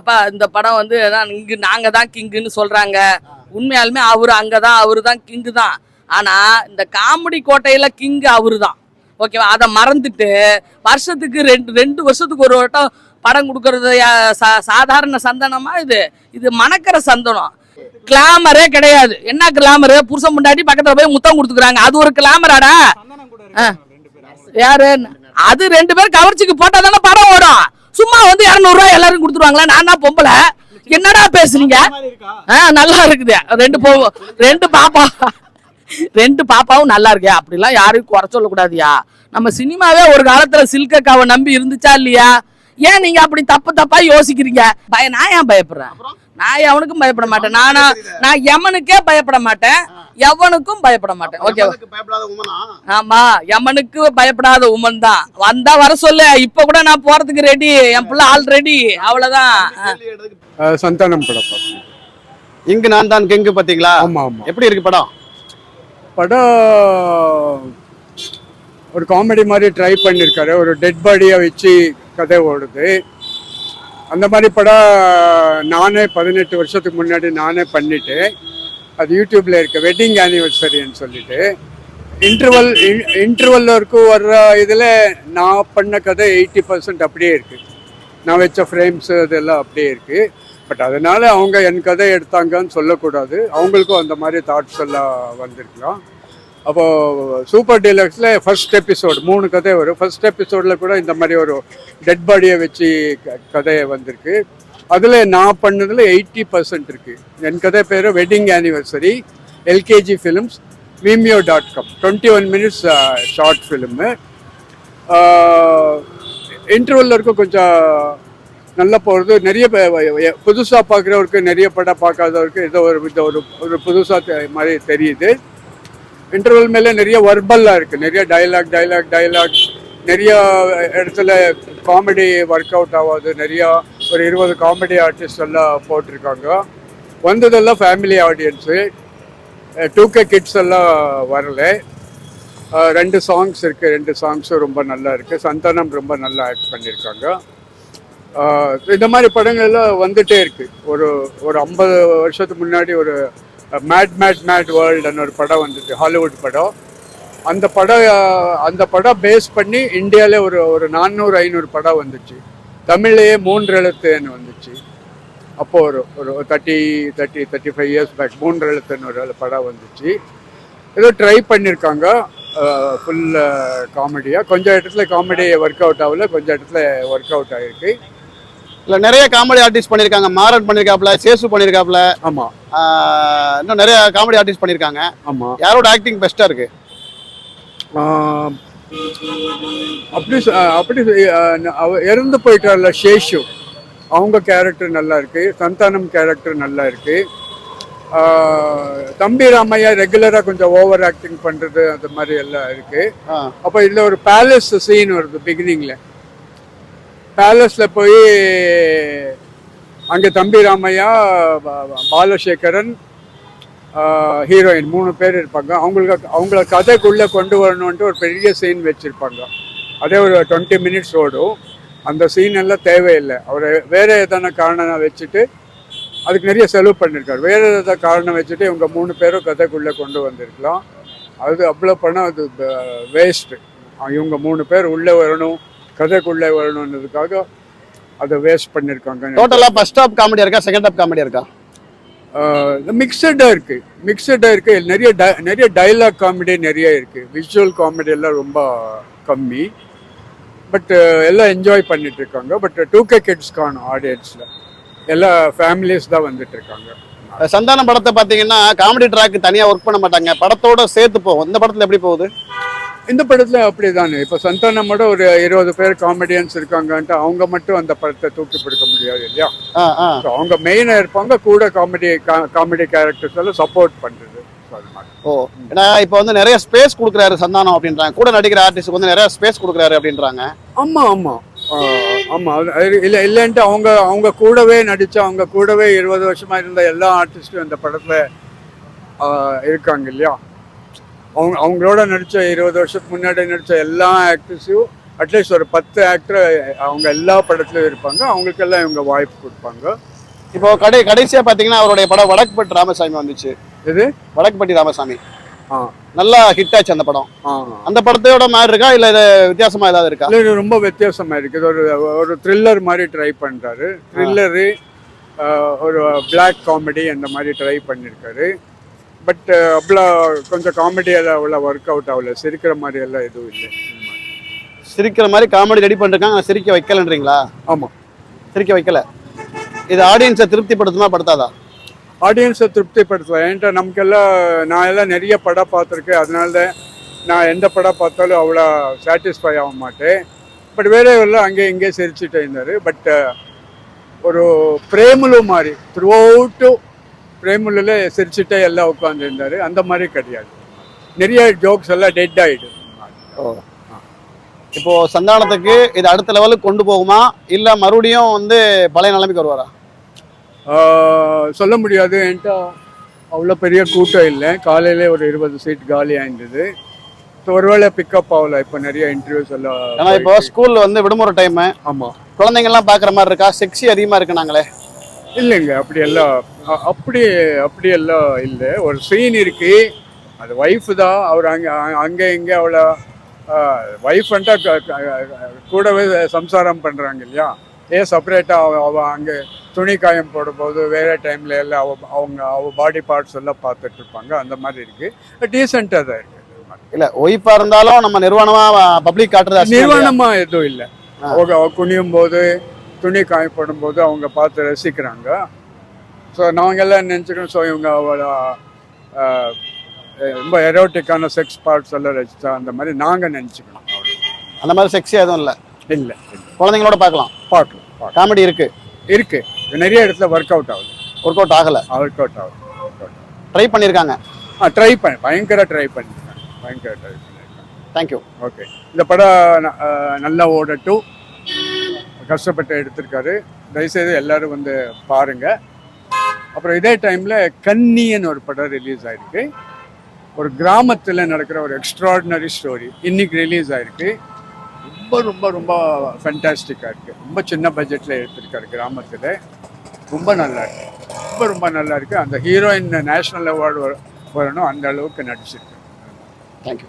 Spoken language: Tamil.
அப்பா இந்த படம் வந்து இங்கு நாங்க தான் கிங்குன்னு சொல்றாங்க. உண்மையாலுமே அவரு அங்கதான் அவரு தான் கிங்கு தான். ஆனா இந்த காமெடி கோட்டையில கிங் அவரு தான் ஓகேவா? அதை மறந்துட்டு வருஷத்துக்கு ரெண்டு ரெண்டு வருஷத்துக்கு ஒரு வட்டம் படம் கொடுக்கறது சாதாரண சந்தனமா இது? இது மணக்கிற சந்தனம். கிளாமரே கிடையாது. என்ன கிளாமரு? புருஷன் முன்னாடி பக்கத்துல போய் முத்தம் கொடுத்துக்கிறாங்க. அது ஒரு கிளாமராடா. யாரு? அது ரெண்டு பேரும் கவர்ச்சிக்கு போட்டா தானே படம் ஓடும். சும்மா வந்து இரநூறுவா எல்லாரும் கொடுத்துருவாங்களா? நான் தான் பொம்பளை? என்னடா பேசுறீங்க? ஆ நல்லா இருக்குது. ரெண்டு போ ரெண்டு பாப்பா. ரெண்டு பாப்பாவும் நல்லா இருக்கே. அப்படிலாம் யாரையும் குறை சொல்லக்கூடாதியா. நம்ம சினிமாவே ஒரு காலத்துல சில்கக்காவை நம்பி இருந்துச்சா இல்லையா? ஏன் நீங்க அப்படி தப்பு தப்பா யோசிக்கிறீங்க? பய நான் ஏன் பயப்படுறேன்? நான் எவனுக்கும் பயப்பட மாட்டேன்? நானா நான் எமனுக்கே பயப்பட மாட்டேன். எவனுக்கும் பயப்பட மாட்டேன். ஓகே பயப்படாத உமனா ஆமா யமனுக்கு பயப்படாத உமன் தான். வந்தா வர சொல்லு. இப்ப கூட நான் போறதுக்கு ரெடி என் புள்ள ஆல் ரெடி அவ்வளவுதான். சந்தானம் படம் இங்கு நான் தான் கெங்கு பாத்தீங்களா ஆமா ஆமா. எப்படி இருக்கு படம்? படம் ஒரு காமெடி மாதிரி ட்ரை பண்ணியிருக்காரு ஒரு டெட் பாடியை வச்சு கதை ஓடுது. அந்த மாதிரி படம் நானே பதினெட்டு வருஷத்துக்கு முன்னாடி நானே பண்ணிட்டேன் அது யூடியூப்ல இருக்குது வெட்டிங் ஆனிவர்சரின்னு சொல்லிட்டு. இன்டர்வல் இன்டர்வல் வரைக்கும் வர்ற இதில் நான் பண்ண கதை எயிட்டி பர்சன்ட் அப்படியே இருக்கு. நான் வச்ச ஃப்ரேம்ஸ் இதெல்லாம் அப்படியே இருக்கு. பட் அதனால அவங்க என் கதை எடுத்தாங்கன்னு சொல்லக்கூடாது. அவங்களுக்கும் அந்த மாதிரி தாட்ஸ் எல்லாம் வந்திருக்கலாம். அப்போ சூப்பர் டீலக்ஸில் ஃபர்ஸ்ட் எபிசோடு மூணு கதை வரும். ஃபர்ஸ்ட் எபிசோடில் கூட இந்த மாதிரி ஒரு டெட் பாடியை வச்சு க- கதையை வந்திருக்கு. அதில் நான் பண்ணதில் எயிட்டி பர்சன்ட் இருக்குது என் கதை பேர் wedding anniversary LKG films Vimeo dot com twenty one minutes short film இன்டர்வலில் இருக்க கொஞ்சம் நல்லா போகிறது நிறைய புதுசாக பார்க்குறவருக்கு நிறைய படம் பார்க்காதவருக்கு ஏதோ ஒரு இந்த ஒரு ஒரு புதுசாக மாதிரி தெரியுது. இன்டர்வல் மேலே நிறைய வர்பல்லாக இருக்குது நிறைய டைலாக் டைலாக் டைலாக் நிறைய இடத்துல காமெடி ஒர்க் அவுட் ஆகாது. நிறையா ஒரு இருபது காமெடி ஆர்டிஸ்ட் எல்லாம் போட்டிருக்காங்க. வந்ததெல்லாம் family audience two K kids எல்லாம் வரல. ரெண்டு சாங்ஸ் இருக்குது ரெண்டு சாங்ஸும் ரொம்ப நல்லா இருக்குது சந்தானம் ரொம்ப நல்லா ஆக்ட் பண்ணியிருக்காங்க இந்த மாதிரி படங்கள் எல்லாம் வந்துட்டே இருக்குது ஒரு ஒரு ஐம்பது வருஷத்துக்கு முன்னாடி ஒரு மேட் மேட் மேட் வேர்ல்டுன்னு ஒரு படம் வந்துச்சு ஹாலிவுட் படம். அந்த படம் அந்த படம் பேஸ் பண்ணி இந்தியாவிலே ஒரு ஒரு நானூறு ஐநூறு படம் வந்துச்சு. தமிழ்லேயே மூன்று எழுத்துன்னு வந்துச்சு. அப்போ ஒரு ஒரு thirty thirty thirty five years back மூன்று எழுத்துன்னு ஒரு படம் வந்துச்சு. ஏதோ ட்ரை பண்ணியிருக்காங்க ஃபுல் காமெடியாக கொஞ்சம் இடத்துல காமெடி ஒர்க் அவுட் ஆகல கொஞ்சம் இடத்துல ஒர்க் அவுட் ஆகிருக்கு இல்ல நிறைய காமெடி ஆர்டிஸ்ட் பண்ணிருக்காங்க. மாறன் பண்ணிருக்காப்ல சேசு பண்ணிருக்காப்ல ஆமாம் இன்னும் நிறைய காமெடி ஆர்டிஸ்ட் பண்ணிருக்காங்க. ஆமாம் யாரோட ஆக்டிங் பெஸ்டா இருக்கு? ஆஹ் அப்படி அப்படி இறந்து போயிட்டார்ல சேஷு. அவங்க கேரக்டர் நல்லா இருக்கு. சந்தானம் கேரக்டர் நல்லா இருக்கு. தம்பி ராமையா ரெகுலராக கொஞ்சம் ஓவர் ஆக்டிங் பண்ணுறது அந்த மாதிரி எல்லாம் இருக்கு. அப்போ இதில் ஒரு பேலஸ் சீன் வருது பிகினிங்கில் பேலஸில் போய் அங்கே தம்பி ராமையா பாலசேகரன் ஹீரோயின் மூணு பேர் இருப்பாங்க. அவங்களுக்கு அவங்கள கதைக்குள்ளே கொண்டு வரணுன்ட்டு ஒரு பெரிய சீன் வச்சுருப்பாங்க. அதே ஒரு டுவெண்ட்டி மினிட்ஸ் ஓடும். அந்த சீன் எல்லாம் தேவையில்லை. அவர் வேறு எதான காரணம் வச்சுட்டு அதுக்கு நிறைய செலவு பண்ணியிருக்காரு வேறு ஏதாவது காரணம் வச்சுட்டு இவங்க மூணு பேரும் கதைக்குள்ளே கொண்டு வந்திருக்கலாம். அது அவ்வளோ பணம் அது வேஸ்ட்டு இவங்க மூணு பேர் உள்ளே வரணும் கதைக்குள்ளே வரணுன்றதுக்காக அதை வேஸ்ட் பண்ணியிருக்காங்க டோட்டலாக ஃபஸ்ட் ஹாப் காமெடியாக இருக்கா செகண்ட் ஹாப் காமெடியாக இருக்கா? மிக்சடாக இருக்கு. மிக்சடாக இருக்கு. நிறைய ட நிறைய டைலாக் காமெடி நிறைய இருக்குது விஷுவல் காமெடி எல்லாம் ரொம்ப கம்மி. பட் எல்லாம் என்ஜாய் பண்ணிட்டு இருக்காங்க பட் டூ கே கிட்ஸ் காணும் ஆடியன்ஸில் எல்லா ஃபேமிலிஸ் தான் வந்துட்டு இருக்காங்க சந்தானம் படத்தை பார்த்தீங்கன்னா காமெடி ட்ராக் தனியாக ஒர்க் பண்ண மாட்டாங்க. படத்தோட சேர்த்து போகும். இந்த படத்தில் எப்படி போகுது? இந்த படத்தில் அப்படிதானே. இப்போ சந்தானமோட ஒரு இருபது பேர் காமெடியன்ஸ் இருக்காங்கன்ட்டு அவங்க மட்டும் அந்த படத்தை தூக்கி பிடிக்க முடியாது இல்லையா? So, அவங்க மெயினாக இருப்பாங்க கூட காமெடி காமெடி கேரக்டர்ஸ் எல்லாம் சப்போர்ட் பண்ணுறது ஓ ஏன்னா இப்போ வந்து நிறைய ஸ்பேஸ் கொடுக்குறாரு சந்தானம் அப்படின்றாங்க. கூட நடிக்கிற ஆர்டிஸ்ட் வந்து நிறைய ஸ்பேஸ் கொடுக்குறாரு அப்படின்றாங்க. ஆமா ஆமா. ஆஹ் ஆமா. அது- அது இல்ல இல்லைன்ட்டு அவங்க அவங்க கூடவே நடிச்ச அவங்க கூடவே இருபது வருஷமா இருந்த எல்லா ஆர்டிஸ்டும் இந்த படத்துல இருக்காங்க இல்லையா? அவங்க அவங்களோட நடிச்ச இருபது வருஷத்துக்கு முன்னாடி நடிச்ச எல்லா ஆக்டர்ஸையும் அட்லீஸ்ட் ஒரு பத்து ஆக்டர் அவங்க எல்லா படத்துலையும் இருப்பாங்க. அவங்களுக்கெல்லாம் இவங்க வாய்ப்பு கொடுப்பாங்க. இப்போ கடை கடைசியா பாத்தீங்கன்னா அவருடைய படம் வடக்குப்பட்டி ராமசாமி வந்துச்சு. இது வடக்குப்பட்டி ராமசாமி. ஆ. நல்லா ஹிட் ஆச்சு அந்த படம். ஆ. அந்த படத்தோட மாதிரி இருக்கா? இல்ல இது வித்தியாசமா ஏதாவது இருக்கா? இல்ல, இது ரொம்ப வித்தியாசமா இருக்கு. இது ஒரு ஒரு த்ரில்லர் மாதிரி ட்ரை பண்றாரு. த்ரில்லரு ஒரு பிளாக் காமெடி அந்த மாதிரி ட்ரை பண்ணியிருக்காரு பட் அவ்வளோ கொஞ்சம் காமெடி எல்லாம் அவ்வளோ ஒர்க் அவுட் ஆகல. சிரிக்கிற மாதிரி எல்லாம் எதுவும் இல்லை. சிரிக்கிற மாதிரி காமெடி ரெடி பண்ணிருக்காங்க சிரிக்க வைக்கலன்றீங்களா? ஆமாம் சிரிக்க வைக்கல. இது ஆடியன்ஸை திருப்திப்படுத்துமா படுத்தாதா? ஆடியன்ஸை திருப்திப்படுத்தலாம். ஏன்ட்டா நமக்கெல்லாம் நான் எல்லாம் நிறைய படம் பார்த்துருக்கேன். அதனால தான் நான் எந்த படம் பார்த்தாலும் அவ்வளோ சாட்டிஸ்ஃபை ஆக மாட்டேன். பட் வேற எல்லாம் அங்கே இங்கே சிரிச்சுட்டே இருந்தார். பட் ஒரு பிரேமுலு மாதிரி த்ரூ அவுட்டு பிரேமுலுல சிரிச்சுட்டே எல்லாம் உட்காந்துருந்தாரு அந்த மாதிரி கிடையாது. நிறைய ஜோக்ஸ் எல்லாம் டெட் ஆகிடும் இப்போ சந்தானத்துக்கு இது அடுத்த லெவலுக்கு கொண்டு போகுமா? இல்ல மறுபடியும் வந்து பழைய நிலைமைக்கு வருவாரா? சொல்ல முடியாது. என்கிட்ட அவ்வளோ பெரிய கூட்டம் இல்லை. காலையிலே ஒரு இருபது சீட் காலி ஆயிருந்தது. ஸோ ஒருவேளை பிக்கப் ஆகல. இப்போ நிறைய இன்டர்வியூஸ் எல்லாம் ஏன்னா இப்போ ஸ்கூல்ல வந்து விடுமுறை டைம் ஆமாம் குழந்தைங்க எல்லாம் பாக்குற மாதிரி இருக்கா? செக்ஸி அதிகமா இருக்கு நாங்களே. இல்லைங்க. அப்படி எல்லாம் அப்படி அப்படி எல்லாம் இல்லை. ஒரு சீன் இருக்கு. அது ஒய்ஃப் தான். அவர் அங்கே அங்கே இங்கே அவளை ஒய்ஃப்ன்ட்டா கூடவே சம்சாரம் பண்ணுறாங்க இல்லையா? ஏன் செப்பரேட்டாக அவ அங்கே துணி காயம் போடும்போது வேற டைம்ல எல்லாம் அவ அவங்க அவ பாடி பார்ட்ஸ் எல்லாம் பார்த்துட்டு இருப்பாங்க. அந்த மாதிரி இருக்கு. டீசெண்டாக தான் இருக்கு. இல்ல ஒய்ஃபா இருந்தாலும் நம்ம நிறுவனமா பப்ளிக் காட்டுறது? நிறுவனமா எதுவும் இல்லை. குனியும் போது துணி காயப்படும் போது அவங்க பார்த்து ரசிக்கிறாங்க. ஸோ நாங்கெல்லாம் நினச்சிக்கணும் ஸோ இவங்க ரொம்ப எரோட்டிக்கான செக்ஸ் பார்ட்ஸ் எல்லாம் ரசிச்சா அந்த மாதிரி நாங்கள் நினச்சிக்கணும் அந்த மாதிரி செக்ஸி எதுவும் இல்ல? இல்லை குழந்தைங்களோட பார்க்கலாம். பார்க்கலாம் காமெடி இருக்கு. இருக்கு. நிறைய இடத்துல ஒர்க் அவுட் ஆகுது. ஒர்க் அவுட் ஆகல. ஒர்க் அவுட் ஆகுது. ட்ரை பண்ணிருக்காங்க. ஆ ட்ரை பண்ணி பயங்கர ட்ரை பண்ணிருக்காங்க. பயங்கர ட்ரை பண்ணிருக்காங்க. தேங்க்யூ ஓகே இந்த படம் நல்லா ஓடட்டும். கஷ்டப்பட்டு எடுத்திருக்காரு. தயவுசெய்து எல்லாரும் வந்து பாருங்க. அப்புறம் இதே டைமில் கன்னின்னு ஒரு படம் ரிலீஸ் ஆயிருக்கு. ஒரு கிராமத்தில் நடக்கிற ஒரு எக்ஸ்ட்ராடினரி ஸ்டோரி இன்னைக்கு ரிலீஸ் ஆயிருக்கு. ரொம்ப ரொம்ப ரொம்ப ஃபென்டாஸ்டிக்காக இருக்குது ரொம்ப சின்ன பட்ஜெட்டில் எடுத்திருக்காரு கிராமத்தில். ரொம்ப நல்லா இருக்கு. ரொம்ப ரொம்ப நல்லா இருக்குது அந்த ஹீரோயின் நேஷ்னல் அவார்டு வரணும் அந்த அளவுக்கு நடிச்சிருக்கு தேங்க்யூ